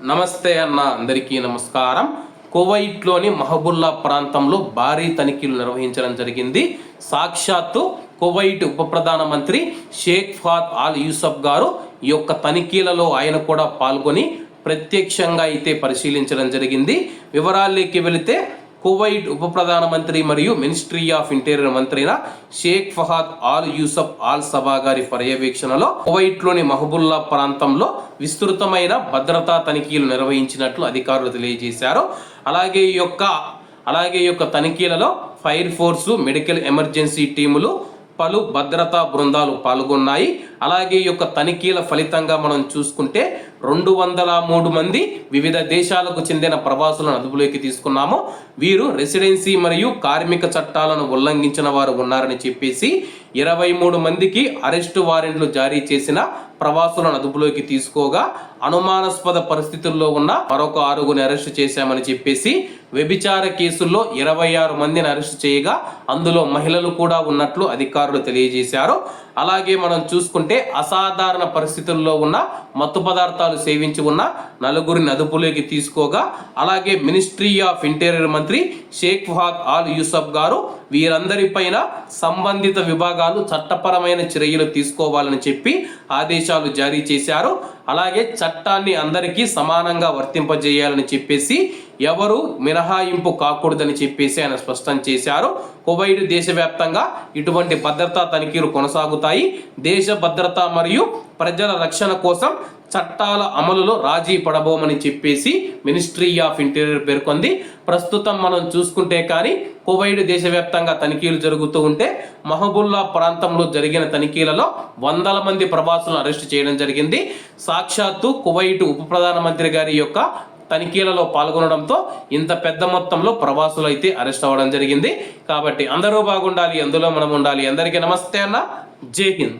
నమస్తే అన్న అందరికీ నమస్కారం. కువైట్లోని మహబుల్లా ప్రాంతంలో భారీ తనిఖీలు నిర్వహించడం జరిగింది. సాక్షాత్తు కువైట్ ఉప ప్రధానమంత్రి షేక్ ఫాద్ ఆల్ యూసఫ్ గారు ఈ యొక్క తనిఖీలలో ఆయన కూడా పాల్గొని ప్రత్యక్షంగా అయితే పరిశీలించడం జరిగింది. వివరాల్లోకి వెళితే కువైట్ ఉప ప్రధానమంత్రి మరియు మినిస్ట్రీ ఆఫ్ ఇంటీరియర్ మంత్రి Sheikh Fahad Al Yousef Al Sabah గారి పర్యవేక్షణలో కువైట్లోని మహబుల్లా ప్రాంతంలో విస్తృతమైన భద్రతా తనిఖీలు నిర్వహించినట్లు అధికారులు తెలియజేశారు. అలాగే ఈ యొక్క అలాగే ఈ యొక్క తనిఖీలలో ఫైర్ ఫోర్సు మెడికల్ ఎమర్జెన్సీ టీములు పలు భద్రతా బృందాలు పాల్గొన్నాయి. అలాగే ఈ యొక్క తనిఖీల ఫలితంగా మనం చూసుకుంటే రెండు వందల మూడు మంది వివిధ దేశాలకు చెందిన ప్రవాసులను అదుపులోకి తీసుకున్నాము. వీరు రెసిడెన్సీ మరియు కార్మిక చట్టాలను ఉల్లంఘించిన వారు ఉన్నారని చెప్పేసి ఇరవై మూడు మందికి అరెస్టు వారెంట్లు జారీ చేసిన ప్రవాసులను అదుపులోకి తీసుకోగా అనుమానాస్పద పరిస్థితుల్లో ఉన్న మరొక ఆరుగురిని అరెస్టు చేశామని చెప్పేసి వ్యభిచార కేసుల్లో ఇరవై ఆరు మందిని అరెస్టు చేయగా అందులో మహిళలు కూడా ఉన్నట్లు అధికారులు తెలియజేశారు. అలాగే మనం చూసుకుంటే అసాధారణ పరిస్థితుల్లో ఉన్న మత్తు పదార్థాలు సేవించి ఉన్న నలుగురిని అదుపులోకి తీసుకోగా అలాగే మినిస్ట్రీ ఆఫ్ ఇంటీరియర్ మంత్రి షేక్ ఫహాద్ ఆల్ యూసఫ్ గారు వీరందరిపైన సంబంధిత విభాగాలు చట్టపరమైన చర్యలు తీసుకోవాలని చెప్పి ఆదేశ ఆదేశాలు జారీ చేశారు. అలాగే చట్టాన్ని అందరికీ సమానంగా వర్తింపజేయాలని చెప్పేసి ఎవరు మినహాయింపు కాకూడదని చెప్పేసి ఆయన స్పష్టం చేశారు. కువైట్ దేశవ్యాప్తంగా ఇటువంటి భద్రతా తనిఖీలు కొనసాగుతాయి. దేశ భద్రత మరియు ప్రజల రక్షణ కోసం చట్టాల అమలులో రాజీ పడబోమని చెప్పేసి మినిస్ట్రీ ఆఫ్ ఇంటీరియర్ పేర్కొంది. ప్రస్తుతం మనం చూసుకుంటే కానీ కువైట్ దేశవ్యాప్తంగా తనిఖీలు జరుగుతూ ఉంటే మహబుల్లా ప్రాంతంలో జరిగిన తనిఖీలలో వందల మంది ప్రవాసులను అరెస్ట్ చేయడం జరిగింది. సాక్షాత్తు కువైట్ ఉప ప్రధానమంత్రి గారి యొక్క తనిఖీలలో పాల్గొనడంతో ఇంత పెద్ద మొత్తంలో ప్రవాసులు అయితే అరెస్ట్ అవ్వడం జరిగింది. కాబట్టి అందరూ బాగుండాలి అందులో మనం ఉండాలి. అందరికీ నమస్తే అన్న. జై హింద్.